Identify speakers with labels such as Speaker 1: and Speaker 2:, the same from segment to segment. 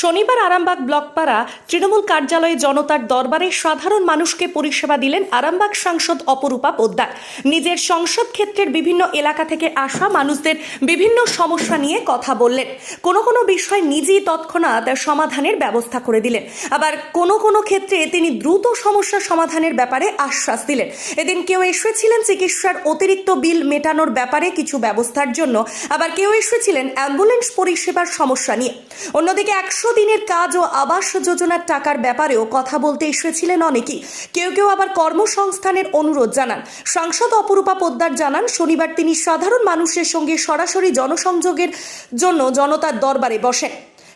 Speaker 1: শনিবার আরামবাগ ব্লকপাড়া তৃণমূল কার্যালয়ে জনতার দরবারে সাধারণ মানুষকে পরিষেবা দিলেন আরামবাগ সাংসদ অপরূপা পোদ্দার। নিজের সংসদ ক্ষেত্রের বিভিন্ন এলাকা থেকে আসা মানুষদের বিভিন্ন সমস্যা নিয়ে কথা বললেন। কোনো কোনো বিষয় নিজেই তৎক্ষণাৎ সমাধানের ব্যবস্থা করে দিলেন। আবার কোনো কোনো ক্ষেত্রে তিনি দ্রুত সমস্যা সমাধানের ব্যাপারে আশ্বাস দিলেন। এদিন কেউ এসেছিলেন চিকিৎসার অতিরিক্ত বিল মেটানোর ব্যাপারে কিছু ব্যবস্থার জন্য। আবার কেউ এসেছিলেন অ্যাম্বুলেন্স পরিষেবার সমস্যা নিয়ে। অন্যদিকে একশো দিনের কাজ ও আবাস যোজনার টাকার ব্যাপারেও কথা বলতে এসেছিলেন অনেকেই। কেউ কেউ আবার কর্মসংস্থানের অনুরোধ জানান। সাংসদ অপরূপা পোদ্দার জানান, শনিবার তিনি সাধারণ মানুষের সঙ্গে সরাসরি জনসংযোগের জন্য জনতার দরবারে বসেন।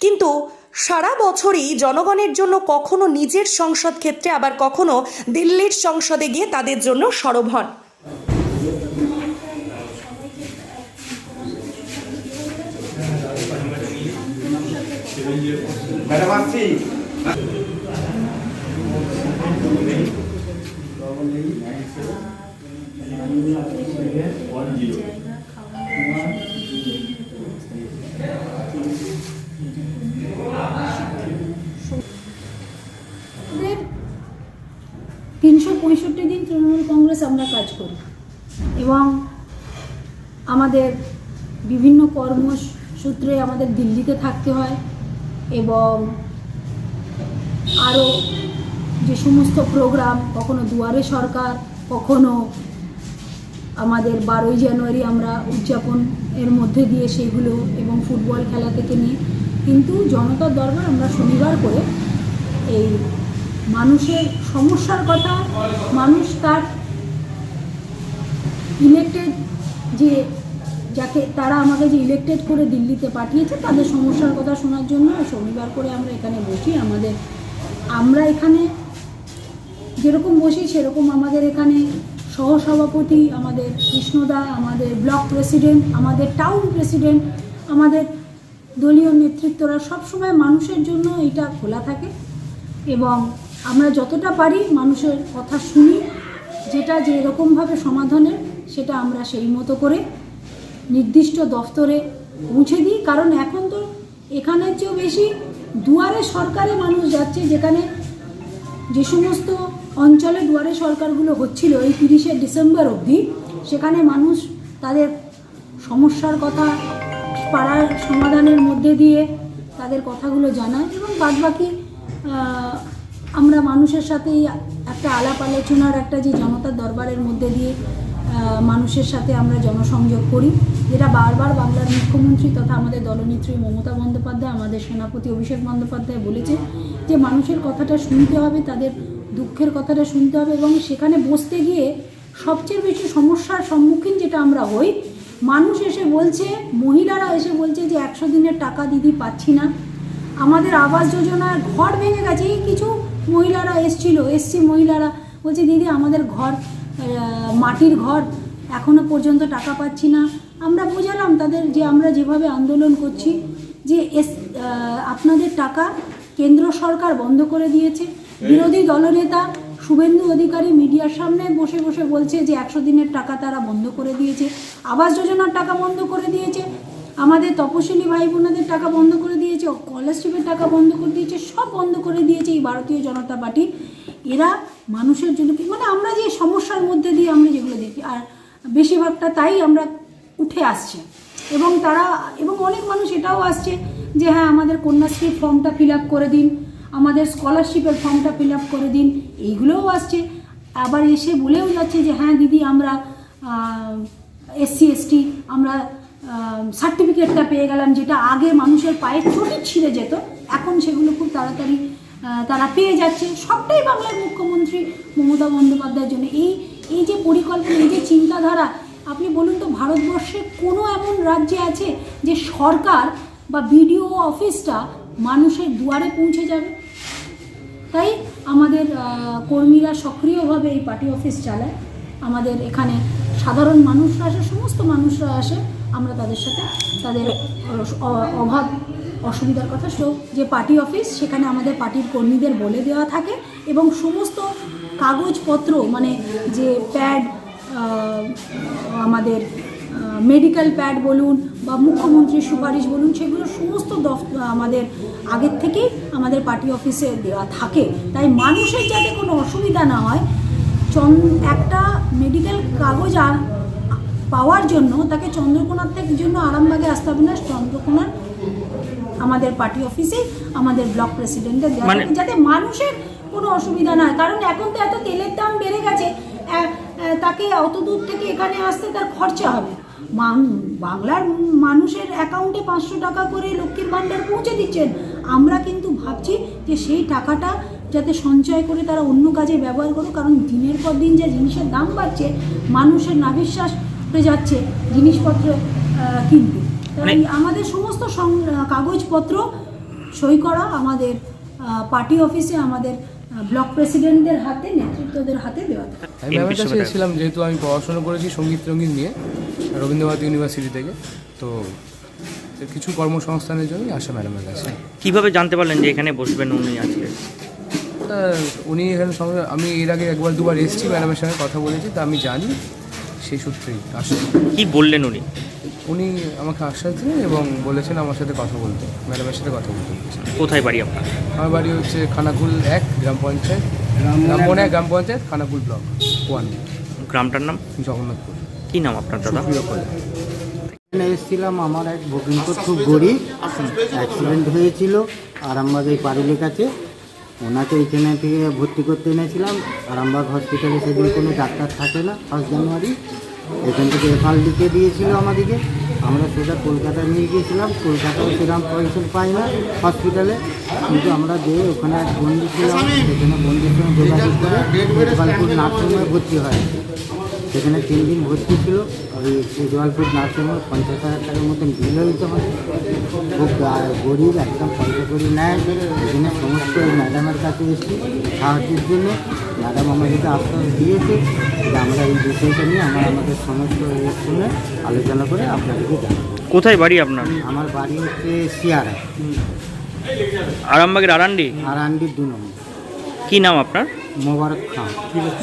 Speaker 1: কিন্তু সারা বছরই জনগণের জন্য কখনো নিজের সংসদ ক্ষেত্রে, আবার কখনো দিল্লির সংসদে গিয়ে তাদের জন্য সরব হন।
Speaker 2: তিনশো পঁয়ষট্টি দিন তৃণমূল কংগ্রেস আমরা কাজ করি এবং আমাদের বিভিন্ন কর্মসূত্রে আমাদের দিল্লিতে থাকতে হয়। এবং আরও যে সমস্ত প্রোগ্রাম কখনো দুয়ারে সরকার, কখনো আমাদের বারোই জানুয়ারি আমরা উদযাপন এর মধ্যে দিয়ে সেগুলো এবং ফুটবল খেলা থেকে নিয়ে, কিন্তু জনতার দরবার আমরা শনিবার করে এই মানুষের সমস্যার কথা, মানুষ তার ইলেক্টেড যে যাকে তারা আমাকে যে ইলেক্টেড করে দিল্লিতে পাঠিয়েছে, তাদের সমস্যার কথা শোনার জন্য শনিবার করে আমরা এখানে বসি। আমাদের, আমরা এখানে যেরকম বসি, সেরকম আমাদের এখানে সহসভাপতি, আমাদের কৃষ্ণদা, আমাদের ব্লক প্রেসিডেন্ট, আমাদের টাউন প্রেসিডেন্ট আমাদের দলীয় নেতৃত্বরা সবসময় মানুষের জন্য এটা খোলা থাকে। এবং আমরা যতটা পারি মানুষের কথা শুনি, যেটা যেরকমভাবে সমাধানের, সেটা আমরা সেই মতো করে নির্দিষ্ট দফতরে পৌঁছে দিই। কারণ এখন তো এখানের চেয়েও বেশি দুয়ারে সরকারে মানুষ যাচ্ছে, যেখানে যে সমস্ত অঞ্চলে দুয়ারে সরকারগুলো হচ্ছিল এই তিরিশে ডিসেম্বর অবধি, সেখানে মানুষ তাদের সমস্যার কথা, পাড়ার সমাধানের মধ্যে দিয়ে তাদের কথাগুলো জানায় এবং বাদবাকি আমরা মানুষের সাথেই একটা আলাপ আলোচনার একটা যে জনতার দরবারের মধ্যে দিয়ে মানুষের সাথে আমরা জনসংযোগ করি। যেটা বারবার বাংলার মুখ্যমন্ত্রী তথা আমাদের দলনেত্রী মমতা বন্দ্যোপাধ্যায়, আমাদের সেনাপতি অভিষেক বন্দ্যোপাধ্যায় বলেছে যে মানুষের কথাটা শুনতে হবে, তাদের দুঃখের কথাটা শুনতে হবে এবং সেখানে বসতে গিয়ে সবচেয়ে বেশি সমস্যার সম্মুখীন যেটা আমরা হই, মানুষ এসে বলছে, মহিলারা এসে বলছে যে একশো দিনের টাকা দিদি পাচ্ছি না। আমাদের আবাস যোজনার ঘর ভেঙে গেছে, এই কিছু মহিলারা এসছিল এসছি মহিলারা বলছে, দিদি, আমাদের ঘর মাটির ঘর এখনও পর্যন্ত টাকা পাচ্ছি না। আমরা বোঝালাম তাদের যে আমরা যেভাবে আন্দোলন করছি যে এস আপনাদের টাকা কেন্দ্র সরকার বন্ধ করে দিয়েছে। বিরোধী দলনেতা শুভেন্দু অধিকারী মিডিয়ার সামনে বসে বসে বলছে যে একশো দিনের টাকা তারা বন্ধ করে দিয়েছে। আবাস যোজনার টাকা বন্ধ করে দিয়েছে। আমাদের তপশিলি ভাই বোনেদের টাকা বন্ধ করে দিয়েছে স্কলারশিপের টাকা বন্ধ করে দিয়েছে সব বন্ধ করে দিয়েছে এই ভারতীয় জনতা পার্টি। এরা মানুষের জন্য মানে আমরা যে সমস্যার মধ্যে দিয়ে আমরা যেগুলো দেখি আর বেশিরভাগটা তাই আমরা উঠে আসছে। এবং তারা, এবং অনেক মানুষ এটাও আসছে যে হ্যাঁ আমাদের কন্যাশ্রীর ফর্মটা ফিল আপ করে দিন, আমাদের স্কলারশিপের ফর্মটা ফিল আপ করে দিন, এইগুলোও আসছে। আবার এসে বলেও যাচ্ছে যে হ্যাঁ দিদি, আমরা এসসি এসটি আমরা সার্টিফিকেটটা পেয়ে গেলাম, যেটা আগে মানুষের পায়ের চটি ছিঁড়ে যেত, এখন সেগুলো খুব তাড়াতাড়ি তারা পেয়ে যাচ্ছে। সবটাই বাংলার মুখ্যমন্ত্রী মমতা বন্দ্যোপাধ্যায়ের জন্য। এই এই যে পরিকল্পনা, এই যে চিন্তাধারা, আপনি বলুন তো ভারতবর্ষে কোনো এমন রাজ্যে আছে যে সরকার বা বিডিও অফিসটা মানুষের দুয়ারে পৌঁছে যাবে? তাই আমাদের কর্মীরা সক্রিয়ভাবে এই পার্টি অফিস চালায়। আমাদের এখানে সাধারণ মানুষরা আসে, সমস্ত মানুষরা আসে, আমরা তাদের সাথে তাদের অভাব অসুবিধার কথা। সো যে পার্টি অফিস সেখানে আমাদের পার্টির কর্মীদের বলে দেওয়া থাকে এবং সমস্ত কাগজপত্র মানে যে প্যাড আমাদের মেডিকেল প্যাড বলুন বা মুখ্যমন্ত্রীর সুপারিশ বলুন, সেগুলো সমস্ত দফতর আমাদের আগের থেকেই আমাদের পার্টি অফিসে দেওয়া থাকে। তাই মানুষের যাতে কোনো অসুবিধা না হয়, চন, একটা মেডিকেল কাগজ পাওয়ার জন্য তাকে চন্দ্রকোনার থেকে জন্য আরামবাগে আসতে হবে না চন্দ্রকোনার আমাদের পার্টি অফিসে আমাদের ব্লক প্রেসিডেন্টের
Speaker 3: মানে-
Speaker 2: যাতে মানুষের কোনো অসুবিধা না কারণ এখন তো এত তেলের দাম বেড়ে গেছে তাকে অত দূর থেকে এখানে আসতে তার খরচা হবে। বাংলার মানুষের অ্যাকাউন্টে পাঁচশো টাকা করে লক্ষ্মীর ভাণ্ডার পৌঁছে দিচ্ছেন। আমরা কিন্তু ভাবছি যে সেই টাকাটা যাতে সঞ্চয় করে তারা অন্য কাজে ব্যবহার করুক কারণ দিনের পর দিন যে জিনিসের দাম বাড়ছে মানুষের নাবিশ্বাস হয়ে যাচ্ছে জিনিসপত্র কিনতে। তাই
Speaker 3: মানে-
Speaker 2: আমাদের সমস্ত সং- কাগজপত্র সই করা আমাদের পার্টি অফিসে আমাদের ব্লক প্রেসিডেন্টদের হাতে নেতৃত্বদের হাতে দেওয়া থাকে।
Speaker 4: আমি ম্যামের কাছে এসেছিলাম যেহেতু আমি পড়াশোনা করেছি সংগীত রঙ্গিত নিয়ে রবীন্দ্রনাথ ইউনিভার্সিটি থেকে। তো কিছু কর্মসংস্থানের জন্যই আসা ম্যাডামের কাছে।
Speaker 3: কীভাবে জানতে পারলেন যে এখানে বসবেন উনি আজকে?
Speaker 4: তা উনি এখানে সঙ্গে আমি এর আগে একবার দুবার এসেছি ম্যাডামের সঙ্গে কথা বলেছি তা আমি জানি সেই সূত্রেই আসা।
Speaker 3: কি বললেন উনি?
Speaker 4: উনি আমাকে আশ্বাস দিলেন এবং বলেছেন আমার সাথে কথা বলতে ম্যাডামের সাথে কথা বলতে।
Speaker 3: কোথায় বাড়ি আপনার?
Speaker 4: আমার বাড়ি হচ্ছে খানাকুল এক গ্রাম পঞ্চায়েত। গ্রামবন এক গ্রাম পঞ্চায়েত খানাকুল ব্লক ওয়ান।
Speaker 3: গ্রামটার নাম?
Speaker 4: জগন্নাথপুর।
Speaker 3: কী নাম আপনার দাদা?
Speaker 5: এসেছিলাম আমার এক ভগ্নিপতি খুব গরিব অ্যাক্সিডেন্ট হয়েছিল আরামবাগ এই পারুলের কাছে ওনাকে এখানে থেকে ভর্তি করতে এনেছিলাম। আরামবাগ হসপিটালে সেদিন কোনো ডাক্তার থাকে না ফার্স্ট জানুয়ারি এখান থেকে এফআল লিখে দিয়েছিল আমাদেরকে। আমরা সেটা কলকাতা নিয়ে গিয়েছিলাম। কলকাতায় সেরকম পয়সা পাই না হসপিটালে কিন্তু আমরা যে ওখানে এক বন্ধু ছিলাম, সেখানে বন্ধুর সঙ্গে যোগাযোগ করে গোপালপুর নার্সিংহোমে ভর্তি হয়। সেখানে তিন দিন ভর্তি ছিল। ওই জলপুর নার্সিংহোমে পঞ্চাশ হাজার টাকার মতন বিল হয়েছে আমার খুব গরিব, একদম পয়সা করি নেয়। এখানে সমস্ত ম্যাডামের কাছে এসেছি সাহায্যের জন্য। ম্যাডাম আমাদেরকে আশ্বাস দিয়েছে যে আমরা এই বিষয়টা নিয়ে আমরা আমাদের সমস্ত সঙ্গে আলোচনা করে আপনাদেরকে জানাব।
Speaker 3: কোথায় বাড়ি আপনার?
Speaker 5: আমার বাড়ি হচ্ছে শিয়ারা
Speaker 3: আরামবাগের আরান্ডি?
Speaker 5: আর আন্ডির দু নম্বর।
Speaker 3: কী নাম আপনার?
Speaker 5: মোবারক খান।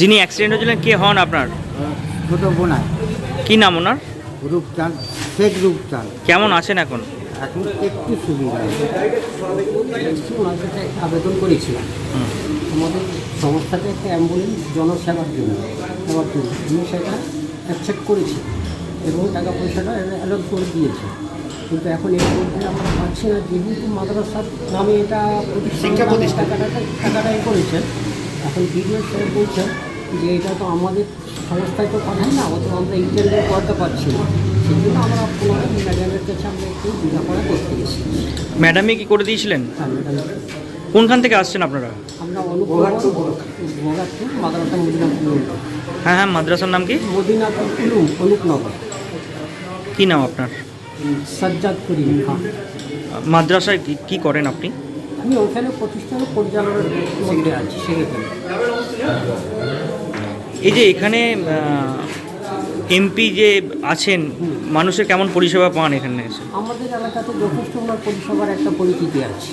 Speaker 3: যিনি অ্যাক্সিডেন্ট হয়েছিলেন কে হন আপনার?
Speaker 5: ছোটো বোনায়
Speaker 3: কী নাম ওনার?
Speaker 5: রূপচাঁদ শেখ রূপচাঁদ।
Speaker 3: কেমন আছেন এখন?
Speaker 5: এখন একটু সুবিধা
Speaker 6: ওনার কাছে একটা আবেদন করেছিলাম। আমাদের সংস্থাতে একটা অ্যাম্বুলেন্স জনসেবার জন্য দেওয়ার জন্য। আমি সেটা অ্যাকসেপ্ট করেছি এবং টাকা পয়সাটা অ্যালট করে দিয়েছে। কিন্তু এখন এর মধ্যে আমরা পাচ্ছি না। যেহেতু মাদ্রাসার নামে এটা শিক্ষা প্রতিষ্ঠান। টাকাটা টাকাটা এ করেছে। এখন বিডিও স্যার বলছেন যে এটা তো আমাদের সংস্থায় তো পাঠায় না অত আমরা ইন্টারভিউ করতে পারছি না। সেই জন্য আমরা পুনরায় ম্যাডামের কাছে আমরা একটু বোঝাপড়া করতে গেছি
Speaker 3: ম্যাডামই কি করে দিয়েছিলেন?
Speaker 6: হ্যাঁ ম্যাডাম
Speaker 3: কোনখান থেকে আসছেন আপনারা?
Speaker 6: আমরা অনুপ্রভা মাদ্রাসা মদিনাপুর
Speaker 3: হ্যাঁ হ্যাঁ মাদ্রাসার নাম কি?
Speaker 6: মদিনাপুর কুলুম অনুপনগর।
Speaker 3: কি নাম আপনার?
Speaker 6: সাজ্জাদ করিম খান।
Speaker 3: মাদ্রাসায় কি- কি করেন আপনি?
Speaker 6: আমি ওখানে প্রতিষ্ঠান পরিচালনার মধ্যে আছি সেখানে
Speaker 3: এই যে এখানে এমপি যে আছেন, মানুষের কেমন পরিষেবা পান এখানে এসে?
Speaker 6: আমাদের এলাকাতে যথেষ্ট পরিষেবার একটা পরিচিতি আছে।